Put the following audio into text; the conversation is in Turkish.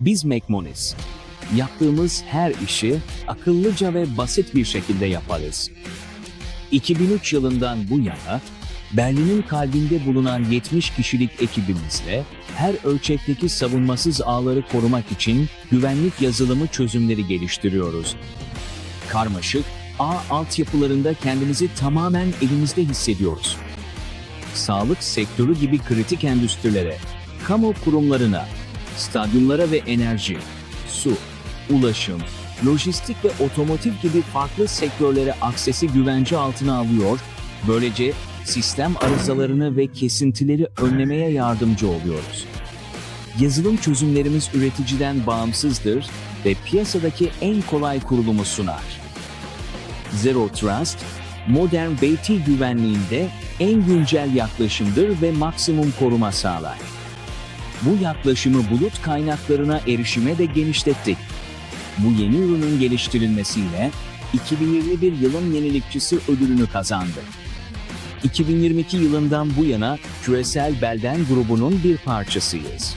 Biz McMonis. Yaptığımız her işi akıllıca ve basit bir şekilde yaparız. 2003 yılından bu yana Berlin'in kalbinde bulunan 70 kişilik ekibimizle her ölçekteki savunmasız ağları korumak için güvenlik yazılımı çözümleri geliştiriyoruz. Karmaşık ağ altyapılarında kendimizi tamamen elimizde hissediyoruz. Sağlık sektörü gibi kritik endüstrilere, kamu kurumlarına, stadyumlara ve enerji, su, ulaşım, lojistik ve otomotiv gibi farklı sektörlere aksesi güvence altına alıyor, böylece sistem arızalarını ve kesintileri önlemeye yardımcı oluyoruz. Yazılım çözümlerimiz üreticiden bağımsızdır ve piyasadaki en kolay kurulumu sunar. Zero Trust, modern BT güvenliğinde en güncel yaklaşımdır ve maksimum koruma sağlar. Bu yaklaşımı bulut kaynaklarına erişime de genişlettik. Bu yeni ürünün geliştirilmesiyle 2021 yılın yenilikçisi ödülünü kazandı. 2022 yılından bu yana küresel Belden grubunun bir parçasıyız.